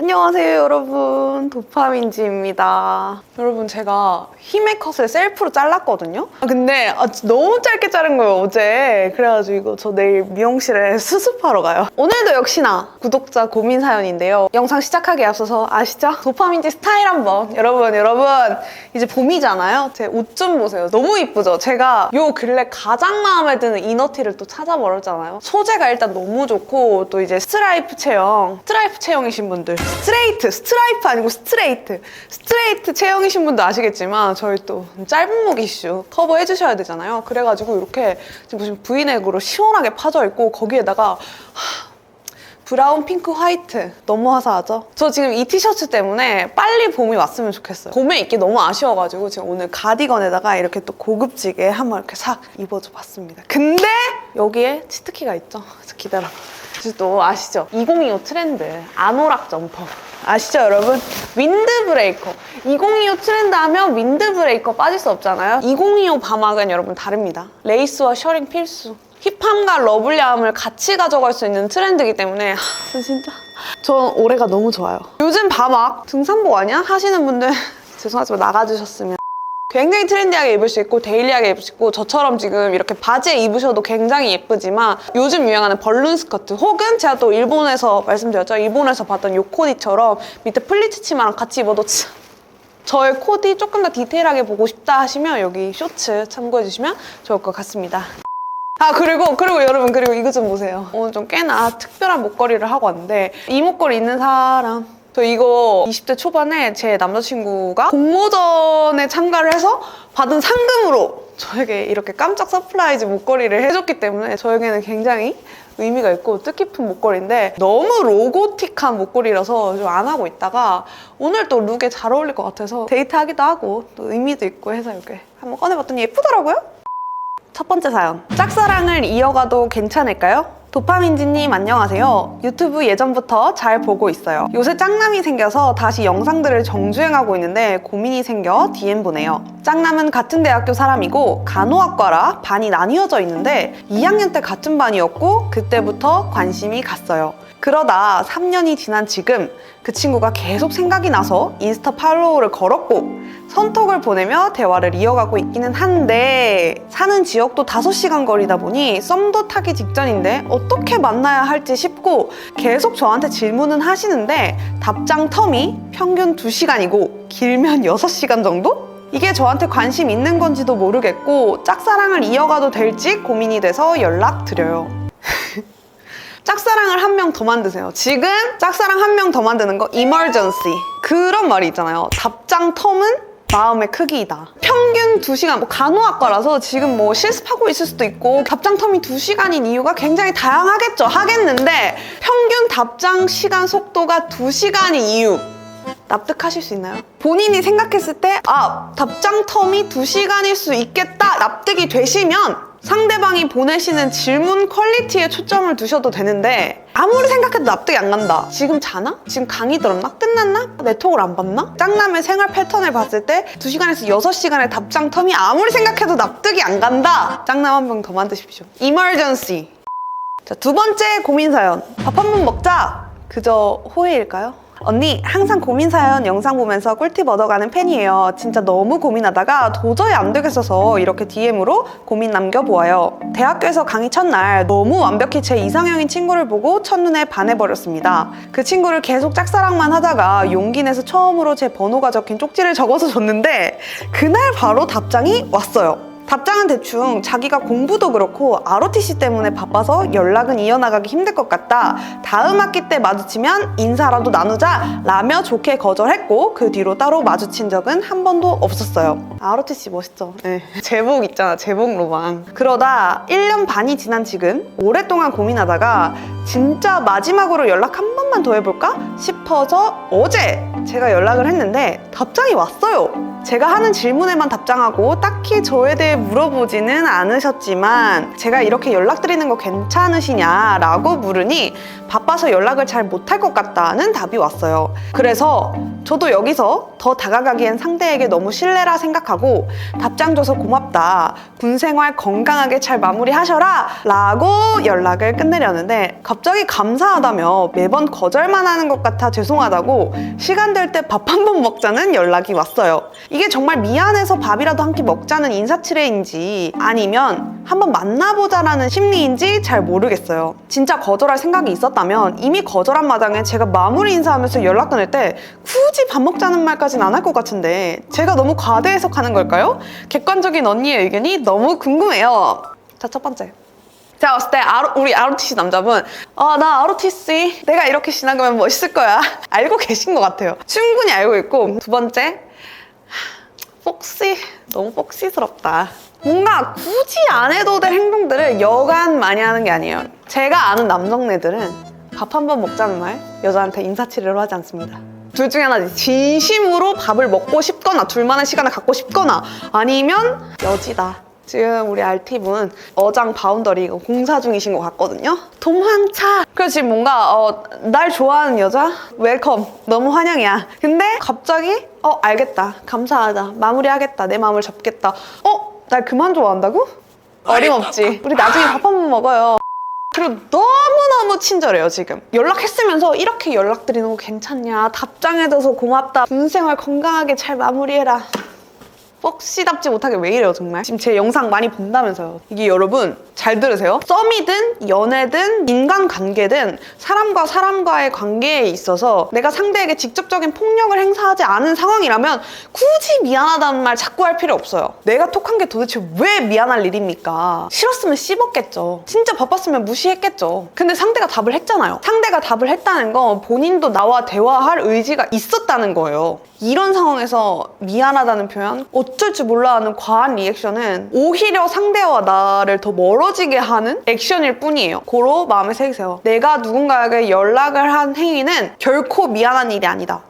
안녕하세요 여러분. 도파민지입니다. 여러분 제가 힘의 컷을 셀프로 잘랐거든요. 아, 근데 아, 너무 짧게 자른 거예요 어제. 그래가지고 저 내일 미용실에 수습하러 가요. 오늘도 역시나 구독자 고민 사연인데요. 영상 시작하기에 앞서서 아시죠? 도파민지 스타일 한번. 여러분 여러분. 이제 봄이잖아요. 제 옷 좀 보세요. 너무 이쁘죠? 제가 요 근래 가장 마음에 드는 이너티를 또 찾아버렸잖아요. 소재가 일단 너무 좋고 또 이제 스트라이프 체형. 스트라이프 체형이신 분들 스트레이트 스트라이프 아니고 스트레이트. 스트레이트 체형이신 분도 아시겠지만 저희 또 짧은 목 이슈 커버 해 주셔야 되잖아요. 그래가지고 이렇게 지금 보시면 브이넥으로 시원하게 파져 있고 거기에다가 브라운, 핑크, 화이트 너무 화사하죠? 저 지금 이 티셔츠 때문에 빨리 봄이 왔으면 좋겠어요. 봄에 입기 너무 아쉬워가지고 지금 오늘 가디건에다가 이렇게 또 고급지게 한번 이렇게 싹 입어줘 봤습니다. 근데 여기에 치트키가 있죠? 그래서 기다려 그래서 또 아시죠? 2025 트렌드 아노락 점퍼. 아시죠 여러분? 윈드 브레이커. 2025 트렌드 하면 윈드 브레이커 빠질 수 없잖아요. 2025 밤학은 여러분 다릅니다. 레이스와 셔링 필수. 힙함과 러블리함을 같이 가져갈 수 있는 트렌드이기 때문에 하, 진짜. 전 올해가 너무 좋아요. 요즘 밤학 등산복 아니야? 하시는 분들 죄송하지만 나가주셨으면 굉장히 트렌디하게 입을 수 있고 데일리하게 입을 수 있고 저처럼 지금 이렇게 바지에 입으셔도 굉장히 예쁘지만 요즘 유행하는 벌룬 스커트 혹은 제가 또 일본에서 말씀드렸죠? 일본에서 봤던 요 코디처럼 밑에 플리츠 치마랑 같이 입어도 참 저의 코디 조금 더 디테일하게 보고 싶다 하시면 여기 쇼츠 참고해 주시면 좋을 것 같습니다. 아 그리고 그리고 여러분 그리고 이거 좀 보세요. 오늘 좀 꽤나 특별한 목걸이를 하고 왔는데 이 목걸이 있는 사람 저 이거 20대 초반에 제 남자친구가 공모전에 참가를 해서 받은 상금으로 저에게 이렇게 깜짝 서프라이즈 목걸이를 해줬기 때문에 저에게는 굉장히 의미가 있고 뜻깊은 목걸이인데 너무 로고틱한 목걸이라서 좀 안 하고 있다가 오늘 또 룩에 잘 어울릴 것 같아서 데이트하기도 하고 또 의미도 있고 해서 이렇게 한번 꺼내봤더니 예쁘더라고요 첫 번째 사연. 짝사랑을 이어가도 괜찮을까요? 도파민지님 안녕하세요. 유튜브 예전부터 잘 보고 있어요. 요새 짝남이 생겨서 다시 영상들을 정주행하고 있는데 고민이 생겨 DM 보내요. 짝남은 같은 대학교 사람이고 간호학과라 반이 나뉘어져 있는데 2학년 때 같은 반이었고 그때부터 관심이 갔어요. 그러다 3년이 지난 지금 그 친구가 계속 생각이 나서 인스타 팔로우를 걸었고 선톡을 보내며 대화를 이어가고 있기는 한데 사는 지역도 5시간 거리다 보니 썸도 타기 직전인데 어 떻게 만나야 할지 싶고 계속 저한테 질문은 하시는데 답장 텀이 평균 2시간이고 길면 6시간 정도? 이게 저한테 관심 있는 건지도 모르겠고 짝사랑을 이어가도 될지 고민이 돼서 연락드려요. 짝사랑을 한 명 더 만드세요. 지금 짝사랑 한 명 더 만드는 거 emergency. 그런 말이 있잖아요. 답장 텀은 마음의 크기이다. 평균 2시간, 뭐 간호학과라서 지금 뭐 실습하고 있을 수도 있고 답장 텀이 2시간인 이유가 굉장히 다양하겠죠. 하겠는데 평균 답장 시간 속도가 2시간인 이유. 납득하실 수 있나요? 본인이 생각했을 때, 아, 답장 텀이 2시간일 수 있겠다 납득이 되시면 상대방이 보내시는 질문 퀄리티에 초점을 두셔도 되는데 아무리 생각해도 납득이 안 간다. 지금 자나? 지금 강의 들었나? 끝났나? 네트워크를 안 봤나? 짱남의 생활 패턴을 봤을 때 2시간에서 6시간의 답장 텀이 아무리 생각해도 납득이 안 간다. 짱남 한명더 만드십시오. 이멀전시. 자, 두 번째 고민 사연. 밥 한 번 먹자. 그저 호의일까요? 언니, 항상 고민 사연 영상 보면서 꿀팁 얻어가는 팬이에요. 진짜 너무 고민하다가 도저히 안 되겠어서 이렇게 DM으로 고민 남겨보아요. 대학교에서 강의 첫날 너무 완벽히 제 이상형인 친구를 보고 첫눈에 반해버렸습니다. 그 친구를 계속 짝사랑만 하다가 용기 내서 처음으로 제 번호가 적힌 쪽지를 적어서 줬는데 그날 바로 답장이 왔어요. 답장은 대충 자기가 공부도 그렇고 ROTC 때문에 바빠서 연락은 이어나가기 힘들 것 같다. 다음 학기 때 마주치면 인사라도 나누자 라며 좋게 거절했고 그 뒤로 따로 마주친 적은 한 번도 없었어요. ROTC 멋있죠? 네. 제복 있잖아, 제복 로망. 그러다 1년 반이 지난 지금 오랫동안 고민하다가 진짜 마지막으로 연락 한 번만 더 해볼까 싶어서 어제 제가 연락을 했는데 답장이 왔어요. 제가 하는 질문에만 답장하고 딱히 저에 대해 물어보지는 않으셨지만 제가 이렇게 연락드리는 거 괜찮으시냐라고 물으니 바빠서 연락을 잘 못할 것 같다는 답이 왔어요. 그래서 저도 여기서 더 다가가기엔 상대에게 너무 신뢰라 생각하고 답장 줘서 고맙다. 군 생활 건강하게 잘 마무리하셔라. 라고 연락을 끝내려는데 갑자기 감사하다며 매번 거절만 하는 것 같아 죄송하다고 시간 될 때 밥 한 번 먹자는 연락이 왔어요. 이게 정말 미안해서 밥이라도 한 끼 먹자는 인사치레 인지 아니면 한번 만나보자라는 심리인지 잘 모르겠어요. 진짜 거절할 생각이 있었다면 이미 거절한 마당에 제가 마무리 인사하면서 연락 끊을 때 굳이 밥 먹자는 말까지는 안할 것 같은데 제가 너무 과대 해석하는 걸까요? 객관적인 언니의 의견이 너무 궁금해요. 자, 첫 번째. 제가 봤을 때 우리 ROTC 남자분 어, 나 ROTC 내가 이렇게 지나가면 멋있을 거야 알고 계신 것 같아요 충분히 알고 있고 두 번째 폭시? 너무 폭시스럽다. 뭔가 굳이 안 해도 될 행동들을 여간 많이 하는 게 아니에요. 제가 아는 남성네들은 밥 한 번 먹자는 말 여자한테 인사치레로 하지 않습니다. 둘 중에 하나지. 진심으로 밥을 먹고 싶거나 둘만의 시간을 갖고 싶거나 아니면 여지다 지금 우리 알팁은 어장 바운더리 공사 중이신 것 같거든요. 도망차. 그래서 지금 뭔가 어, 날 좋아하는 여자 웰컴 너무 환영이야. 근데 갑자기 어 알겠다 감사하다 마무리하겠다 내 마음을 접겠다. 어 날 그만 좋아한다고? 어림없지. 우리 나중에 밥 한 번 먹어요. 그리고 너무너무 친절해요, 지금. 연락했으면서 이렇게 연락드리는 거 괜찮냐? 답장해줘서 고맙다. 군 생활 건강하게 잘 마무리해라. 뻑시답지 못하게 왜 이래요 정말? 지금 제 영상 많이 본다면서요. 이게 여러분 잘 들으세요. 썸이든 연애든 인간관계든 사람과 사람과의 관계에 있어서 내가 상대에게 직접적인 폭력을 행사하지 않은 상황이라면 굳이 미안하다는 말 자꾸 할 필요 없어요. 내가 톡한 게 도대체 왜 미안할 일입니까? 싫었으면 씹었겠죠. 진짜 바빴으면 무시했겠죠. 근데 상대가 답을 했잖아요. 상대가 답을 했다는 건 본인도 나와 대화할 의지가 있었다는 거예요 이런 상황에서 미안하다는 표현, 어쩔 줄 몰라 하는 과한 리액션은 오히려 상대와 나를 더 멀어지게 하는 액션일 뿐이에요. 고로 마음에 새기세요. 내가 누군가에게 연락을 한 행위는 결코 미안한 일이 아니다.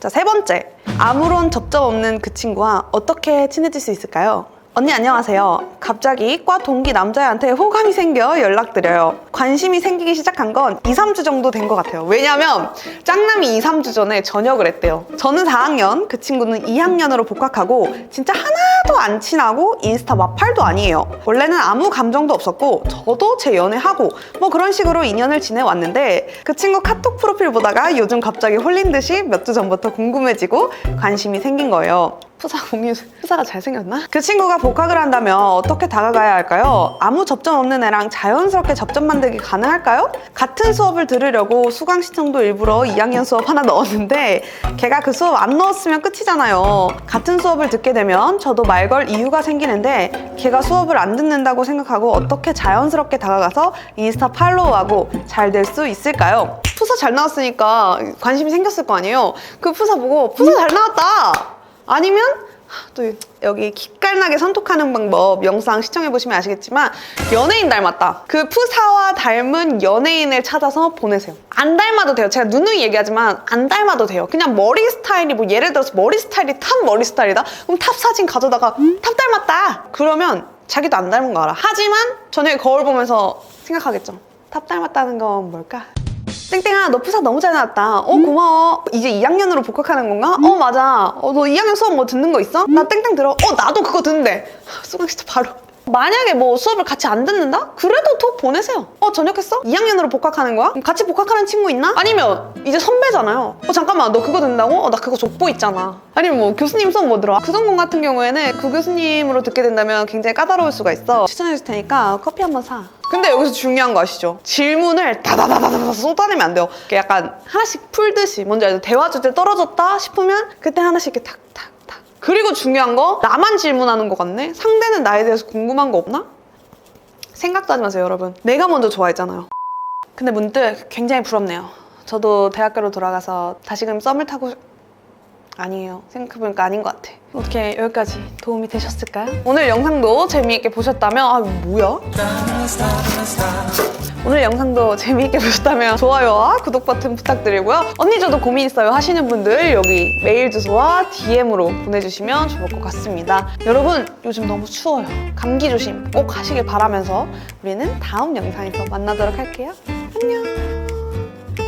자, 세 번째. 아무런 접점 없는 그 친구와 어떻게 친해질 수 있을까요? 언니 안녕하세요. 갑자기 과 동기 남자애한테 호감이 생겨 연락드려요. 관심이 생기기 시작한 건 2, 3주 정도 된 것 같아요. 왜냐면 짱남이 2, 3주 전에 전역을 했대요. 저는 4학년, 그 친구는 2학년으로 복학하고 진짜 하나도 안 친하고 인스타 마팔도 아니에요. 원래는 아무 감정도 없었고 저도 제 연애하고 뭐 그런 식으로 인연을 지내왔는데 그 친구 카톡 프로필 보다가 요즘 갑자기 홀린 듯이 몇 주 전부터 궁금해지고 관심이 생긴 거예요. 푸사 공유 푸사가 잘생겼나? 그 친구가 복학을 한다면 어떻게 다가가야 할까요? 아무 접점 없는 애랑 자연스럽게 접점 만들기 가능할까요? 같은 수업을 들으려고 수강 신청도 일부러 2학년 수업 하나 넣었는데 걔가 그 수업 안 넣었으면 끝이잖아요. 같은 수업을 듣게 되면 저도 말걸 이유가 생기는데 걔가 수업을 안 듣는다고 생각하고 어떻게 자연스럽게 다가가서 인스타 팔로우하고 잘 될 수 있을까요? 푸사 잘 나왔으니까 관심이 생겼을 거 아니에요? 그 푸사 보고 푸사 잘 나왔다! 아니면 또 여기 기깔나게 선톡하는 방법 영상 시청해보시면 아시겠지만 연예인 닮았다. 그 푸사와 닮은 연예인을 찾아서 보내세요. 안 닮아도 돼요. 제가 누누이 얘기하지만 안 닮아도 돼요. 그냥 머리 스타일이 뭐 예를 들어서 머리 스타일이 탑 머리 스타일이다? 그럼 탑 사진 가져다가 탑 닮았다. 그러면 자기도 안 닮은 거 알아. 하지만 저녁에 거울 보면서 생각하겠죠. 탑 닮았다는 건 뭘까? 땡땡아 너 푸사 너무 잘 나왔다. 어 고마워. 이제 2학년으로 복학하는 건가? 어 맞아. 어 너 2학년 수업 뭐 듣는 거 있어? 나 땡땡 들어. 어 나도 그거 듣는데. 수강 진짜 바로 만약에 뭐 수업을 같이 안 듣는다? 그래도 톡 보내세요 어 전역했어? 2학년으로 복학하는 거야? 같이 복학하는 친구 있나? 아니면 이제 선배잖아요 어 잠깐만 너 그거 듣는다고? 어 나 그거 족보 있잖아 아니면 뭐 교수님 수업 뭐 들어? 구성공 같은 경우에는 그 교수님으로 듣게 된다면 굉장히 까다로울 수가 있어 추천해 줄 테니까 커피 한 번 사 근데 여기서 중요한 거 아시죠? 질문을 다다다다다 쏟아내면 안 돼요. 약간 하나씩 풀듯이 뭔지 알죠? 대화 주제 떨어졌다 싶으면 그때 하나씩 이렇게 탁탁탁. 그리고 중요한 거 나만 질문하는 것 같네? 상대는 나에 대해서 궁금한 거 없나? 생각도 하지 마세요, 여러분. 내가 먼저 좋아했잖아요. 근데 문득 굉장히 부럽네요. 저도 대학교로 돌아가서 다시금 썸을 타고 싶- 아니에요. 생각해보니까 아닌 것 같아. 어떻게 여기까지 도움이 되셨을까요? 오늘 영상도 재미있게 보셨다면 아 뭐야? 오늘 영상도 재미있게 보셨다면 좋아요와 구독 버튼 부탁드리고요. 언니 저도 고민 있어요 하시는 분들 여기 메일 주소와 DM으로 보내주시면 좋을 것 같습니다. 여러분 요즘 너무 추워요. 감기 조심 꼭 하시길 바라면서 우리는 다음 영상에서 만나도록 할게요. 안녕.